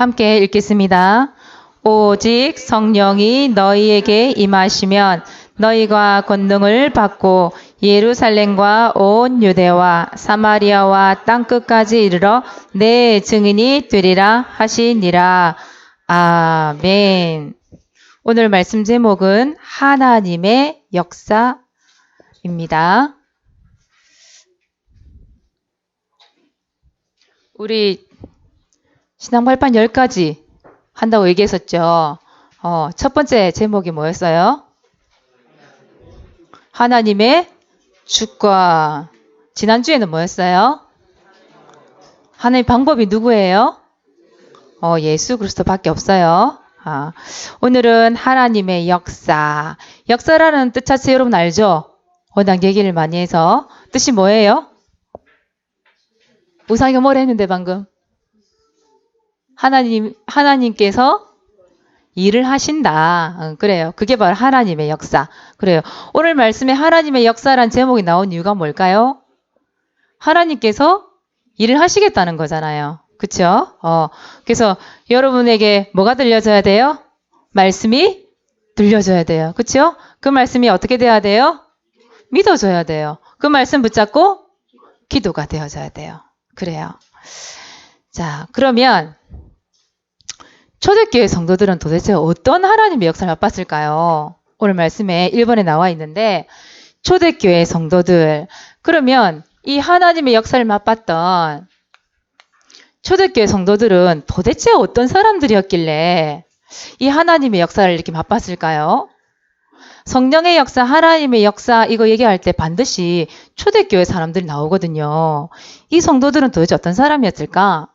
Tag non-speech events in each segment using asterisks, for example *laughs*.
함께 읽겠습니다. 오직 성령이 너희에게 임하시면 너희가 권능을 받고 예루살렘과 온 유대와 사마리아와 땅 끝까지 이르러 내 증인이 되리라 하시니라. 아멘. 오늘 말씀 제목은 하나님의 역사입니다. 우리 신앙 발판 10가지 한다고 얘기했었죠. 어, 첫 번째 제목이 뭐였어요? 하나님의 주권. 지난주에는 뭐였어요? 하나님 방법이 누구예요? 어, 예수 그리스도밖에 없어요. 아, 오늘은 하나님의 역사. 역사라는 뜻 자체 여러분 알죠? 워낙 얘기를 많이 해서 뜻이 뭐예요? 우상이가 뭐라 했는데 방금? 하나님, 하나님께서 일을 하신다. 응, 그래요. 그게 바로 하나님의 역사. 그래요. 오늘 말씀에 하나님의 역사란 제목이 나온 이유가 뭘까요? 하나님께서 일을 하시겠다는 거잖아요. 그쵸? 어, 그래서 여러분에게 뭐가 들려져야 돼요? 말씀이 들려져야 돼요. 그쵸? 그 말씀이 어떻게 돼야 돼요? 믿어져야 돼요. 그 말씀 붙잡고 기도가 되어져야 돼요. 그래요. 자, 그러면 초대교회 성도들은 도대체 어떤 하나님의 역사를 맛봤을까요? 오늘 말씀에 1번에 나와 있는데 초대교회 성도들 그러면 이 하나님의 역사를 맛봤던 초대교회 성도들은 도대체 어떤 사람들이었길래 이 하나님의 역사를 이렇게 맛봤을까요? 성령의 역사, 하나님의 역사 이거 얘기할 때 반드시 초대교회 사람들이 나오거든요. 이 성도들은 도대체 어떤 사람이었을까?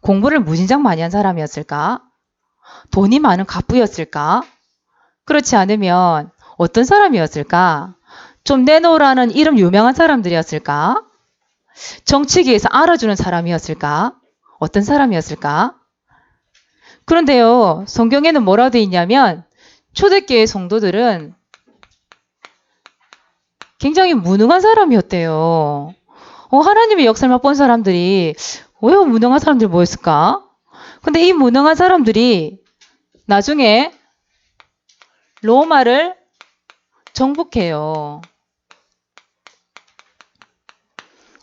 공부를 무진장 많이 한 사람이었을까? 돈이 많은 갑부였을까? 그렇지 않으면 어떤 사람이었을까? 좀 내놓으라는 이름 유명한 사람들이었을까? 정치계에서 알아주는 사람이었을까? 어떤 사람이었을까? 그런데요, 성경에는 뭐라고 되어 있냐면, 초대교회 성도들은 굉장히 무능한 사람이었대요. 어, 하나님의 역사를 맛본 사람들이 왜 무능한 사람들이 뭐였을까? 근데 이 무능한 사람들이 나중에 로마를 정복해요.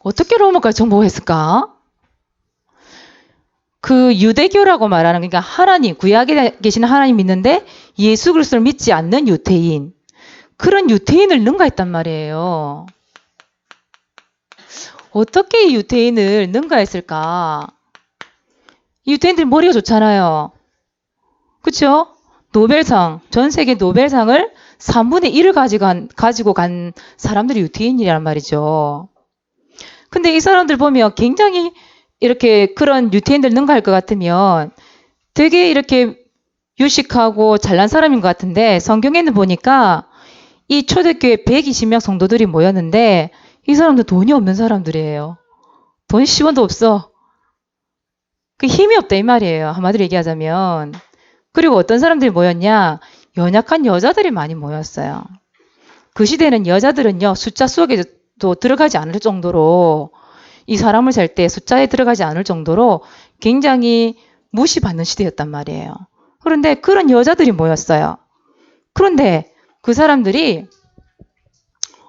어떻게 로마까지 정복했을까? 그 유대교라고 말하는 그러니까 하나님 구약에 계시는 하나님 믿는데 예수 그리스도를 믿지 않는 유태인 그런 유태인을 능가했단 말이에요. 어떻게 이 유태인을 능가했을까? 유태인들 머리가 좋잖아요. 그쵸? 노벨상, 전 세계 노벨상을 3분의 1을 가지고 간, 가지고 간 사람들이 유태인이란 말이죠. 근데 이 사람들 보면 굉장히 이렇게 그런 유태인들 능가할 것 같으면 되게 이렇게 유식하고 잘난 사람인 것 같은데 성경에는 보니까 이 초대교회 120명 성도들이 모였는데 이 사람들 돈이 없는 사람들이에요. 돈 10원도 없어. 그 힘이 없다 이 말이에요. 한마디로 얘기하자면. 그리고 어떤 사람들이 모였냐? 연약한 여자들이 많이 모였어요. 그 시대는 여자들은요, 숫자 속에도 들어가지 않을 정도로 이 사람을 셀 때 숫자에 들어가지 않을 정도로 굉장히 무시받는 시대였단 말이에요. 그런데 그런 여자들이 모였어요. 그런데 그 사람들이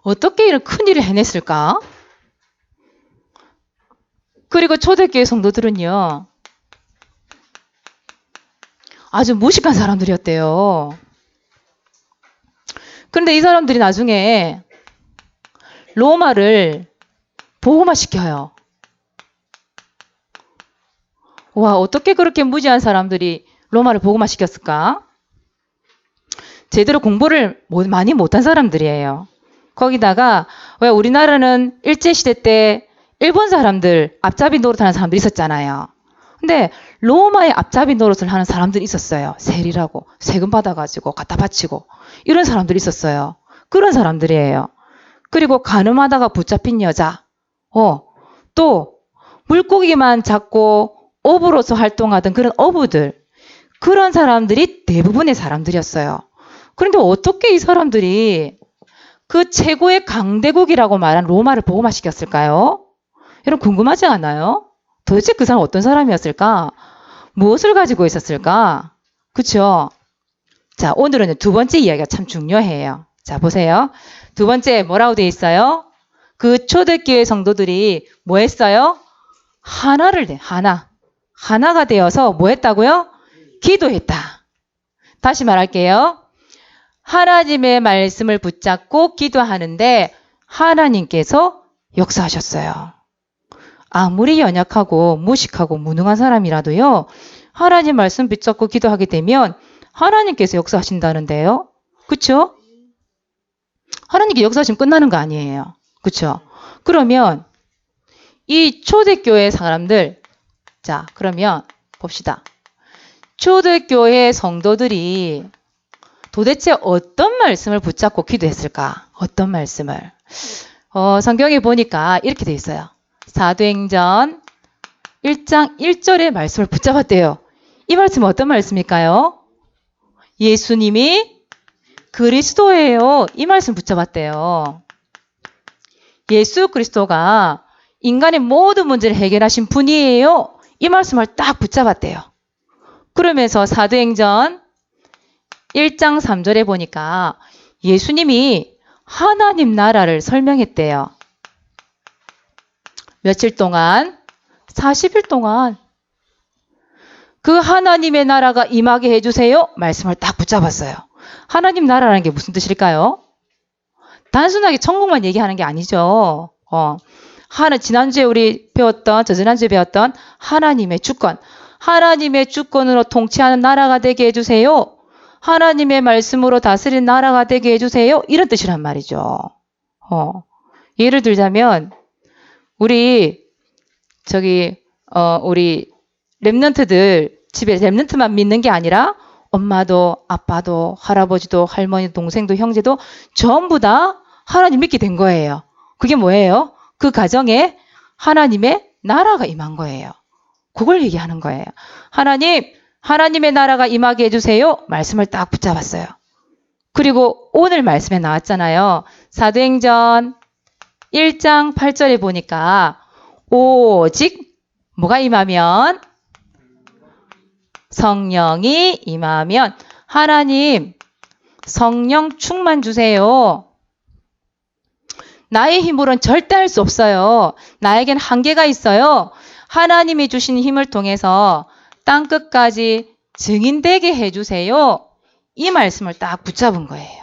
어떻게 이런 큰 일을 해냈을까? 그리고 초대교회 성도들은요, 아주 무식한 사람들이었대요. 그런데 이 사람들이 나중에 로마를 보호마 시켜요. 와, 어떻게 그렇게 무지한 사람들이 로마를 보호마 시켰을까? 제대로 공부를 많이 못한 사람들이에요. 거기다가 왜 우리나라는 일제시대 때 일본 사람들 앞잡이 노릇하는 사람들이 있었잖아요. 근데 로마의 앞잡이 노릇을 하는 사람들이 있었어요. 세리라고 세금 받아가지고 갖다 바치고 이런 사람들이 있었어요. 그런 사람들이에요. 그리고 가늠하다가 붙잡힌 여자, 어, 또 물고기만 잡고 어부로서 활동하던 그런 어부들 그런 사람들이 대부분의 사람들이었어요. 그런데 어떻게 이 사람들이 그 최고의 강대국이라고 말한 로마를 보고만 시켰을까요? 여러분 궁금하지 않아요? 도대체 그 사람 어떤 사람이었을까? 무엇을 가지고 있었을까? 그쵸? 자, 오늘은 두 번째 이야기가 참 중요해요. 자, 보세요. 두 번째 뭐라고 돼 있어요? 그 초대교회 성도들이 뭐 했어요? 하나를 돼, 하나. 하나가 되어서 뭐 했다고요? 기도했다. 다시 말할게요. 하나님의 말씀을 붙잡고 기도하는데 하나님께서 역사하셨어요. 아무리 연약하고 무식하고 무능한 사람이라도요. 하나님 말씀 붙잡고 기도하게 되면 하나님께서 역사하신다는데요. 그쵸? 하나님께 역사하시면 끝나는 거 아니에요. 그쵸? 그러면 이 초대교회 사람들 자 그러면 봅시다. 초대교회 성도들이 도대체 어떤 말씀을 붙잡고 기도했을까? 어떤 말씀을? 어, 성경에 보니까 이렇게 돼 있어요. 사도행전 1장 1절의 말씀을 붙잡았대요. 이 말씀은 어떤 말씀일까요? 예수님이 그리스도예요. 이 말씀 붙잡았대요. 예수 그리스도가 인간의 모든 문제를 해결하신 분이에요. 이 말씀을 딱 붙잡았대요. 그러면서 사도행전 1장 3절에 보니까 예수님이 하나님 나라를 설명했대요. 며칠 동안? 40일 동안 그 하나님의 나라가 임하게 해주세요. 말씀을 딱 붙잡았어요. 하나님 나라라는 게 무슨 뜻일까요? 단순하게 천국만 얘기하는 게 아니죠. 어. 하나, 지난주에 우리 배웠던, 저 지난주에 배웠던 하나님의 주권. 하나님의 주권으로 통치하는 나라가 되게 해주세요. 하나님의 말씀으로 다스린 나라가 되게 해주세요. 이런 뜻이란 말이죠. 어. 예를 들자면, 우리, 저기, 어, 우리, 랩런트들, 집에 랩런트만 믿는 게 아니라, 엄마도, 아빠도, 할아버지도, 할머니, 동생도, 형제도 전부 다 하나님 믿게 된 거예요. 그게 뭐예요? 그 가정에 하나님의 나라가 임한 거예요. 그걸 얘기하는 거예요. 하나님, 하나님의 나라가 임하게 해주세요. 말씀을 딱 붙잡았어요. 그리고 오늘 말씀에 나왔잖아요. 사도행전 1장 8절에 보니까 오직 뭐가 임하면 성령이 임하면 하나님 성령 충만 주세요. 나의 힘으로는 절대 할 수 없어요. 나에겐 한계가 있어요. 하나님이 주신 힘을 통해서 땅 끝까지 증인되게 해주세요. 이 말씀을 딱 붙잡은 거예요.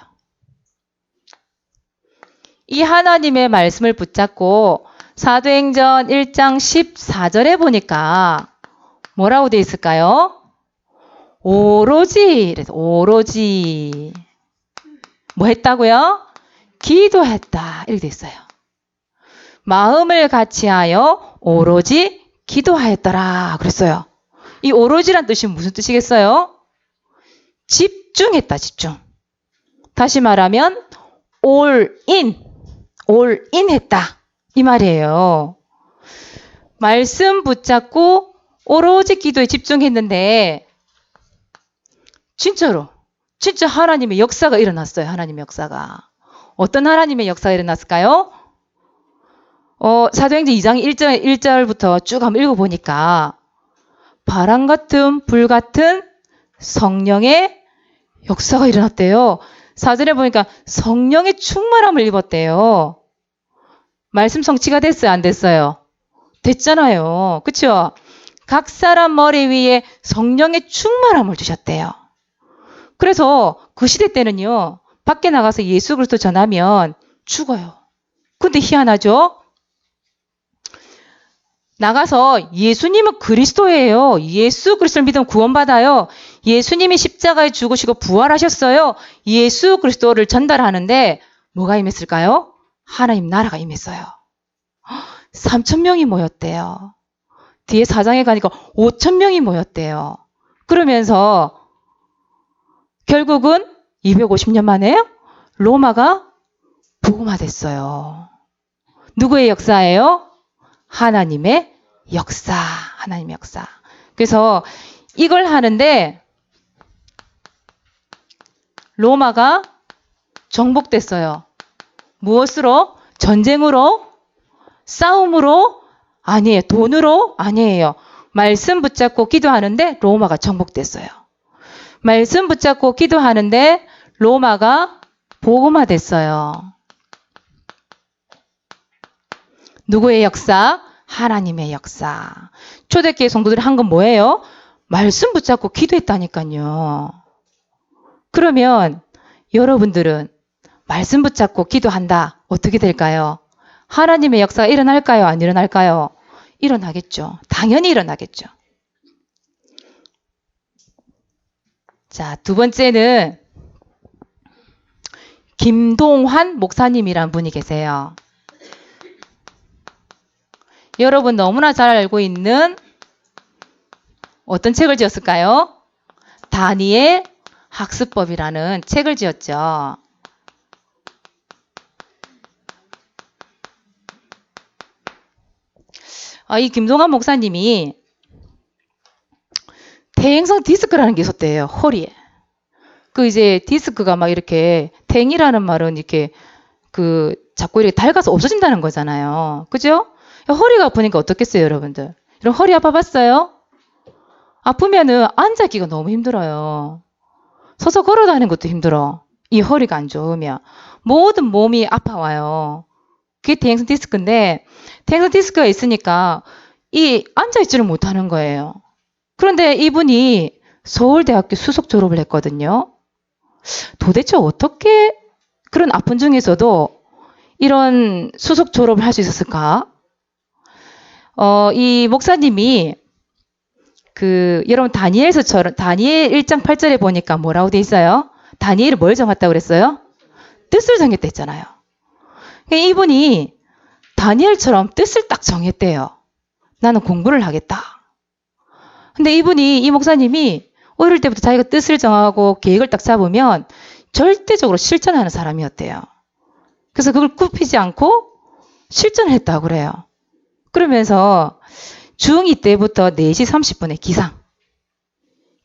이 하나님의 말씀을 붙잡고 사도행전 1장 14절에 보니까 뭐라고 돼 있을까요? 오로지, 오로지. 뭐 했다고요? 기도했다. 이렇게 돼 있어요. 마음을 같이하여 오로지 기도하였더라. 그랬어요. 이 오로지란 뜻이 무슨 뜻이겠어요? 집중했다, 집중. 다시 말하면 all in, in 했다. 이 말이에요. 말씀 붙잡고 오로지 기도에 집중했는데 진짜로 진짜 하나님의 역사가 일어났어요. 하나님의 역사가. 어떤 하나님의 역사가 일어났을까요? 어, 사도행전 2장 1절, 1절부터 쭉 한번 읽어보니까 바람 같은 불 같은 성령의 역사가 일어났대요. 사전에 보니까 성령의 충만함을 입었대요. 말씀 성취가 됐어요? 안 됐어요? 됐잖아요. 그쵸? 각 사람 머리 위에 성령의 충만함을 주셨대요. 그래서 그 시대 때는요, 밖에 나가서 예수 그리스도 전하면 죽어요. 근데 희한하죠? 나가서 예수님은 그리스도예요. 예수 그리스도를 믿으면 구원받아요. 예수님이 십자가에 죽으시고 부활하셨어요. 예수 그리스도를 전달하는데 뭐가 임했을까요? 하나님 나라가 임했어요. 3천 명이 모였대요. 뒤에 사장에 가니까 5천 명이 모였대요. 그러면서 결국은 250년 만에 로마가 복음화됐어요. 누구의 역사예요? 하나님의 역사. 하나님의 역사. 그래서 이걸 하는데 로마가 정복됐어요. 무엇으로? 전쟁으로? 싸움으로? 아니에요. 돈으로? 아니에요. 말씀 붙잡고 기도하는데 로마가 정복됐어요. 말씀 붙잡고 기도하는데 로마가 복음화 됐어요. 누구의 역사? 하나님의 역사. 초대교회 성도들이 한 건 뭐예요? 말씀 붙잡고 기도했다니까요. 그러면 여러분들은 말씀 붙잡고 기도한다. 어떻게 될까요? 하나님의 역사가 일어날까요? 안 일어날까요? 일어나겠죠. 당연히 일어나겠죠. 자, 두 번째는 김동환 목사님이란 분이 계세요. 여러분 너무나 잘 알고 있는 어떤 책을 지었을까요? 다니엘 학습법이라는 책을 지었죠. 아, 이 김동환 목사님이 대행성 디스크라는 게 있었대요. 허리에. 그 이제 디스크가 막 이렇게 탱이라는 말은 이렇게 그 자꾸 이렇게 닳아서 없어진다는 거잖아요. 그죠? 허리가 아프니까 어떻겠어요, 여러분들? 이런 허리 아파봤어요? 아프면은 앉아기가 너무 힘들어요. 서서 걸어 다니는 것도 힘들어. 이 허리가 안 좋으면. 모든 몸이 아파와요. 그게 대행성 디스크인데, 대행성 디스크가 있으니까 이 앉아있지를 못하는 거예요. 그런데 이분이 서울대학교 수석 졸업을 했거든요. 도대체 어떻게 그런 아픈 중에서도 이런 수석 졸업을 할 수 있었을까? 어, 이 목사님이 그 여러분 다니엘서처럼 다니엘 1장 8절에 보니까 뭐라고 돼 있어요? 다니엘이 뭘 정했다고 그랬어요? 뜻을 정했다 했잖아요. 그러니까 이분이 다니엘처럼 뜻을 딱 정했대요. 나는 공부를 하겠다. 근데 이분이 이 목사님이 어릴 때부터 자기가 뜻을 정하고 계획을 딱 잡으면 절대적으로 실천하는 사람이었대요. 그래서 그걸 굽히지 않고 실천했다고 그래요. 그러면서 중2 때부터 4시 30분에 기상.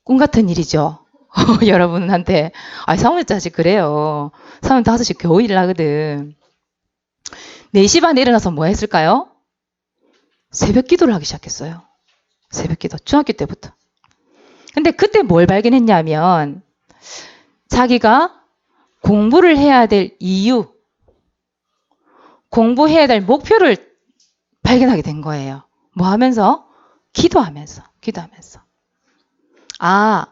꿈 같은 일이죠. *laughs* 여러분한테. 아, 사모자지 그래요. 사모님 5시 겨우 일하거든. 4시 반에 일어나서 뭐 했을까요? 새벽 기도를 하기 시작했어요. 새벽 기도. 중학교 때부터. 근데 그때 뭘 발견했냐면, 자기가 공부를 해야 될 이유, 공부해야 될 목표를 발견하게 된 거예요. 뭐 하면서? 기도하면서, 기도하면서. 아,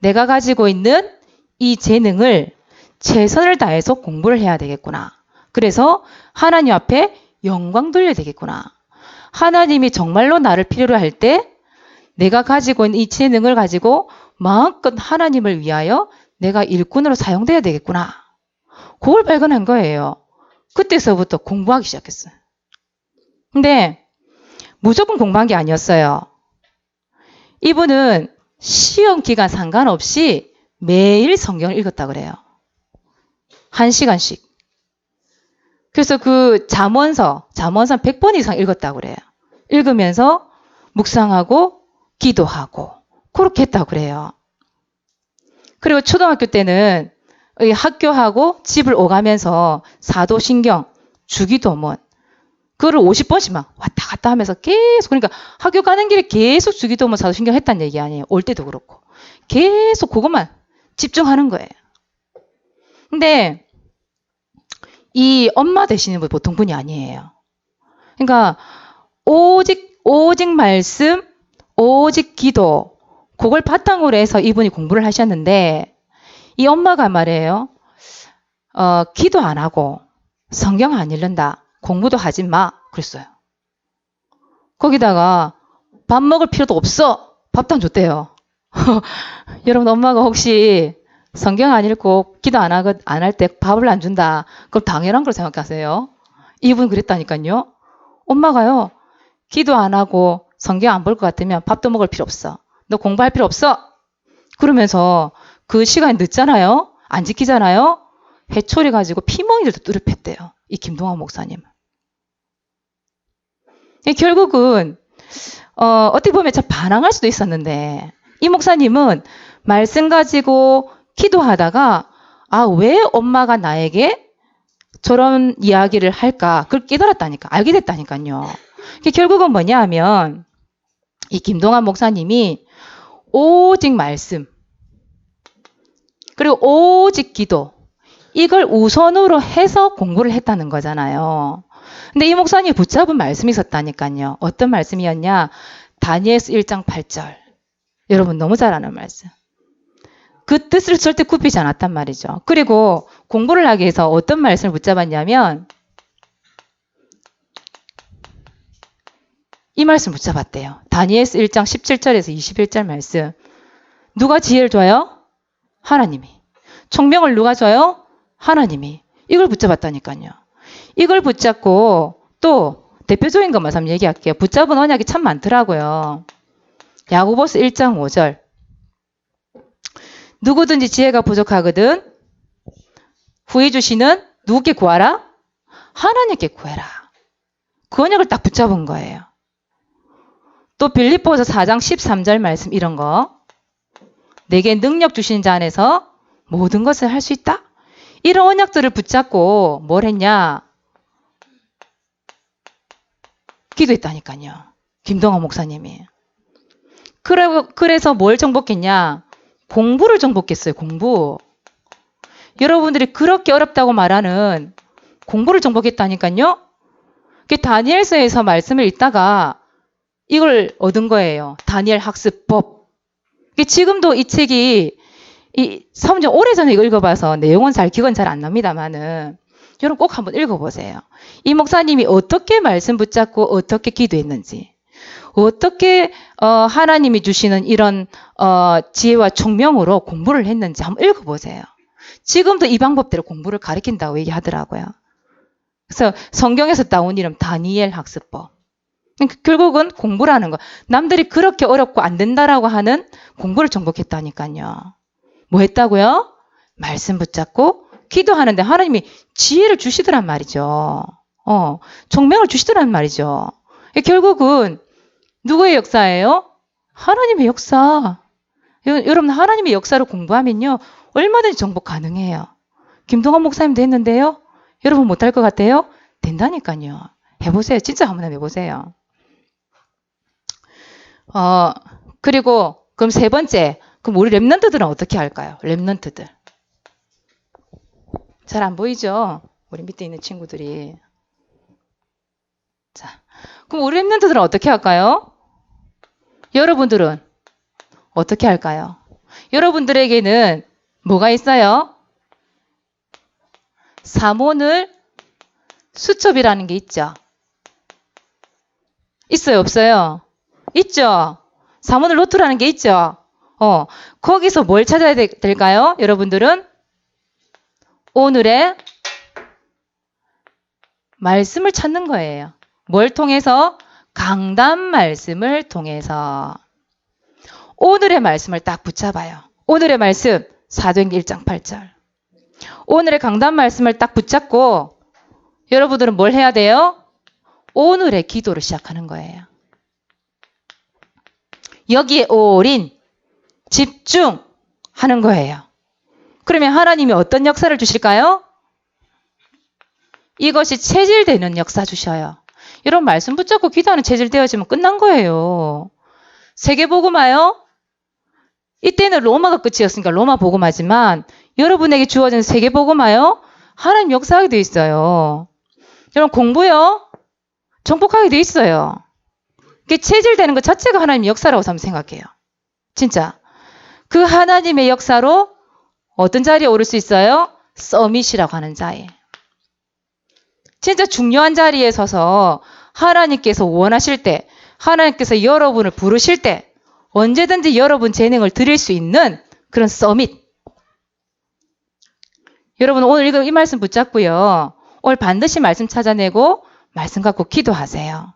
내가 가지고 있는 이 재능을 최선을 다해서 공부를 해야 되겠구나. 그래서 하나님 앞에 영광 돌려야 되겠구나. 하나님이 정말로 나를 필요로 할 때 내가 가지고 있는 이 재능을 가지고 마음껏 하나님을 위하여 내가 일꾼으로 사용돼야 되겠구나. 그걸 발견한 거예요. 그때서부터 공부하기 시작했어요. 근데 무조건 공부한 게 아니었어요. 이분은 시험 기간 상관없이 매일 성경을 읽었다 그래요. 한 시간씩. 그래서 그 잠원서, 잠원서 100번 이상 읽었다 그래요. 읽으면서 묵상하고 기도하고 그렇게 했다고 그래요. 그리고 초등학교 때는 학교하고 집을 오가면서 사도신경, 주기도문, 그거를 50번씩 막 왔다 갔다 하면서 계속 그러니까 학교 가는 길에 계속 주기도문 사도신경 했다는 얘기 아니에요. 올 때도 그렇고. 계속 그것만 집중하는 거예요. 근데 이 엄마 되시는 분 보통 분이 아니에요. 그러니까 오직 오직 말씀, 오직 기도 그걸 바탕으로 해서 이분이 공부를 하셨는데 이 엄마가 말이에요. 어, 기도 안 하고 성경 안 읽는다. 공부도 하지 마. 그랬어요. 거기다가 밥 먹을 필요도 없어. 밥도 안 줬대요. *laughs* 여러분 엄마가 혹시 성경 안 읽고 기도 안 하고 안 할 때 밥을 안 준다. 그럼 당연한 걸 생각하세요. 이분 그랬다니까요. 엄마가요. 기도 안 하고 성경 안 볼 것 같으면 밥도 먹을 필요 없어. 너 공부할 필요 없어. 그러면서 그 시간이 늦잖아요. 안 지키잖아요. 해초리 가지고 피멍이들도 뚜렷했대요. 이 김동환 목사님. 결국은 어, 어떻게 보면 참 반항할 수도 있었는데 이 목사님은 말씀 가지고 기도하다가 아 왜 엄마가 나에게 저런 이야기를 할까 그걸 깨달았다니까 알게 됐다니까요. 결국은 뭐냐 하면 이 김동환 목사님이 오직 말씀, 그리고 오직 기도, 이걸 우선으로 해서 공부를 했다는 거잖아요. 근데 이 목사님이 붙잡은 말씀이 있었다니까요. 어떤 말씀이었냐? 다니엘스 1장 8절. 여러분 너무 잘 아는 말씀. 그 뜻을 절대 굽히지 않았단 말이죠. 그리고 공부를 하기 위해서 어떤 말씀을 붙잡았냐면 이 말씀 붙잡았대요. 다니엘스 1장 17절에서 21절 말씀. 누가 지혜를 줘요? 하나님이. 총명을 누가 줘요? 하나님이. 이걸 붙잡았다니까요. 이걸 붙잡고 또 대표적인 것만 한번 얘기할게요. 붙잡은 언약이 참 많더라고요. 야고보스 1장 5절. 누구든지 지혜가 부족하거든 후해 주시는 누구께 구하라? 하나님께 구해라. 그 언약을 딱 붙잡은 거예요. 또 빌립보서 4장 13절 말씀 이런 거. 내게 능력 주신 자 안에서 모든 것을 할 수 있다. 이런 언약들을 붙잡고 뭘 했냐? 기도했다니까요. 김동환 목사님이. 그래, 그래 서 뭘 정복했냐? 공부를 정복했어요, 공부. 여러분들이 그렇게 어렵다고 말하는 공부를 정복했다니까요. 그 다니엘서에서 말씀을 읽다가 이걸 얻은 거예요. 다니엘 학습법. 지금도 이 책이 이 사문점 오래전에 읽어봐서 내용은 잘 기억은 잘 안 납니다만은 여러분 꼭 한번 읽어보세요. 이 목사님이 어떻게 말씀 붙잡고 어떻게 기도했는지, 어떻게 어, 하나님이 주시는 이런 어, 지혜와 총명으로 공부를 했는지 한번 읽어보세요. 지금도 이 방법대로 공부를 가르친다고 얘기하더라고요. 그래서 성경에서 따온 이름 다니엘 학습법. 그러니까 결국은 공부라는 거. 남들이 그렇게 어렵고 안 된다라고 하는 공부를 정복했다니까요. 뭐 했다고요? 말씀 붙잡고 기도하는데 하나님이 지혜를 주시더란 말이죠. 어, 총명을 주시더란 말이죠. 결국은 누구의 역사예요? 하나님의 역사. 여러분 하나님의 역사를 공부하면요 얼마든지 정복 가능해요. 김동환 목사님도 했는데요. 여러분 못할 것 같아요? 된다니까요. 해보세요. 진짜 한번 해보세요. 어 그리고 그럼 세 번째 그럼 우리 랩런트들은 어떻게 할까요? 랩런트들 잘 안 보이죠? 우리 밑에 있는 친구들이 자 그럼 우리 랩런트들은 어떻게 할까요? 여러분들은 어떻게 할까요? 여러분들에게는 뭐가 있어요? 사모늘 수첩이라는 게 있죠. 있어요, 없어요? 있죠. 사모늘 노트라는 게 있죠. 어, 거기서 뭘 찾아야 되, 될까요? 여러분들은 오늘의 말씀을 찾는 거예요. 뭘 통해서? 강단 말씀을 통해서. 오늘의 말씀을 딱 붙잡아요. 오늘의 말씀 사도행전 1장 8절. 오늘의 강단 말씀을 딱 붙잡고 여러분들은 뭘 해야 돼요? 오늘의 기도를 시작하는 거예요. 여기에 올인 집중하는 거예요. 그러면 하나님이 어떤 역사를 주실까요? 이것이 체질되는 역사 주셔요. 이런 말씀 붙잡고 기도하는 체질되어지면 끝난 거예요. 세계복음화요? 이때는 로마가 끝이었으니까 로마 복음화지만 여러분에게 주어진 세계복음화요? 하나님 역사하게 돼 있어요. 여러분 공부요? 정복하게 돼 있어요. 이게 체질되는 것 자체가 하나님 역사라고 저는 생각해요. 진짜. 그 하나님의 역사로 어떤 자리에 오를 수 있어요? 서밋이라고 하는 자에. 진짜 중요한 자리에 서서 하나님께서 원하실 때, 하나님께서 여러분을 부르실 때, 언제든지 여러분 재능을 드릴 수 있는 그런 서밋. 여러분 오늘 이거 이 말씀 붙잡고요. 오늘 반드시 말씀 찾아내고 말씀 갖고 기도하세요.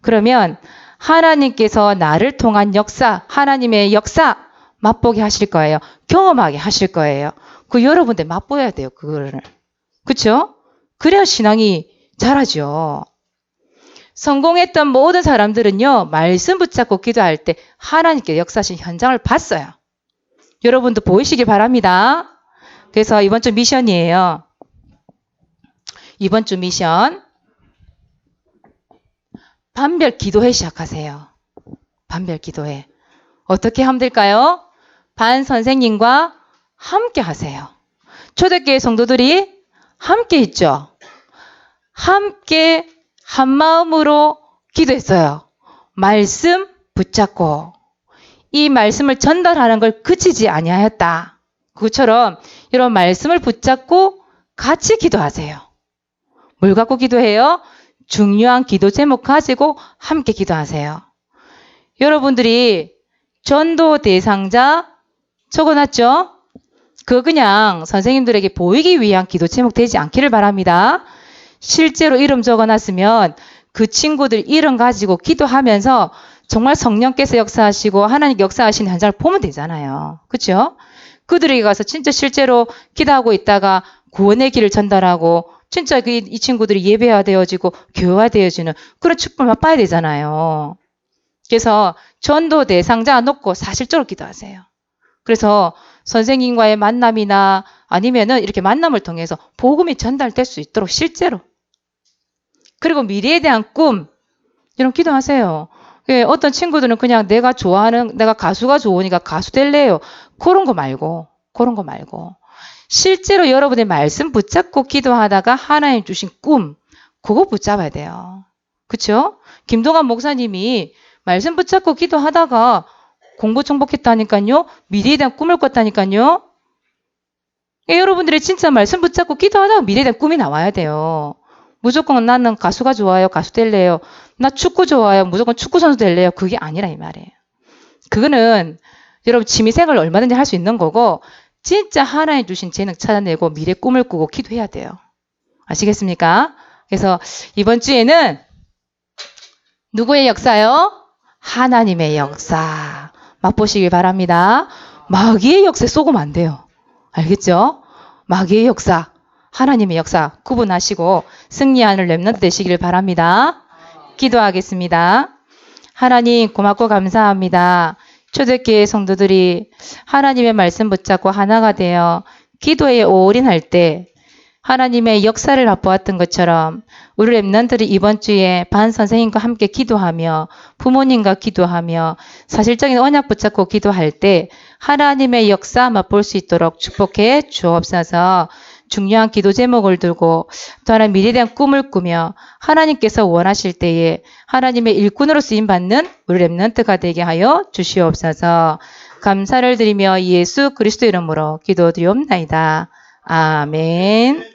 그러면 하나님께서 나를 통한 역사, 하나님의 역사 맛보게 하실 거예요. 경험하게 하실 거예요. 그 여러분들 맛보여야 돼요. 그거를. 그쵸? 그래야 신앙이 자라죠. 성공했던 모든 사람들은요, 말씀 붙잡고 기도할 때 하나님께 역사하신 현장을 봤어요. 여러분도 보이시길 바랍니다. 그래서 이번 주 미션이에요. 이번 주 미션. 반별 기도회 시작하세요. 반별 기도회. 어떻게 하면 될까요? 반 선생님과 함께 하세요. 초대교회 성도들이 함께 있죠. 함께 한 마음으로 기도했어요. 말씀 붙잡고 이 말씀을 전달하는 걸 그치지 아니하였다. 그처럼 이런 말씀을 붙잡고 같이 기도하세요. 뭘 갖고 기도해요? 중요한 기도 제목 가지고 함께 기도하세요. 여러분들이 전도 대상자 적어놨죠? 그 그냥 선생님들에게 보이기 위한 기도 제목 되지 않기를 바랍니다. 실제로 이름 적어놨으면 그 친구들 이름 가지고 기도하면서 정말 성령께서 역사하시고 하나님 역사하시는 현장을 보면 되잖아요. 그렇죠? 그들에게 가서 진짜 실제로 기도하고 있다가 구원의 길을 전달하고 진짜 그 이 친구들이 예배화 되어지고 교화 되어지는 그런 축복을 맛봐야 되잖아요. 그래서 전도 대상자 놓고 사실적으로 기도하세요. 그래서 선생님과의 만남이나 아니면은 이렇게 만남을 통해서 복음이 전달될 수 있도록 실제로. 그리고 미래에 대한 꿈, 이런 기도하세요. 예, 어떤 친구들은 그냥 내가 좋아하는, 내가 가수가 좋으니까 가수 될래요. 그런 거 말고, 그런 거 말고. 실제로 여러분의 말씀 붙잡고 기도하다가 하나님 주신 꿈, 그거 붙잡아야 돼요. 그쵸? 김동환 목사님이 말씀 붙잡고 기도하다가 공부 정복했다니까요. 미래에 대한 꿈을 꿨다니까요. 예, 여러분들이 진짜 말씀 붙잡고 기도하다가 미래에 대한 꿈이 나와야 돼요. 무조건 나는 가수가 좋아요. 가수 될래요. 나 축구 좋아요. 무조건 축구 선수 될래요. 그게 아니라 이 말이에요. 그거는 여러분 취미생활 얼마든지 할 수 있는 거고 진짜 하나님 주신 재능 찾아내고 미래 꿈을 꾸고 기도해야 돼요. 아시겠습니까? 그래서 이번 주에는 누구의 역사요? 하나님의 역사. 맛보시길 바랍니다. 마귀의 역사에 쏘고면 안 돼요. 알겠죠? 마귀의 역사, 하나님의 역사 구분하시고 승리하는 렘넌트 되시길 바랍니다. 기도하겠습니다. 하나님 고맙고 감사합니다. 초대교회 성도들이 하나님의 말씀 붙잡고 하나가 되어 기도에 올인할 때 하나님의 역사를 맛보았던 것처럼 우리 랩런들이 이번 주에 반 선생님과 함께 기도하며 부모님과 기도하며 사실적인 언약 붙잡고 기도할 때 하나님의 역사 맛볼 수 있도록 축복해 주옵소서. 중요한 기도 제목을 두고 또 하나 미래에 대한 꿈을 꾸며 하나님께서 원하실 때에 하나님의 일꾼으로 쓰임 받는 우리 랩런트가 되게 하여 주시옵소서. 감사를 드리며 예수 그리스도 이름으로 기도드리옵나이다. 아멘.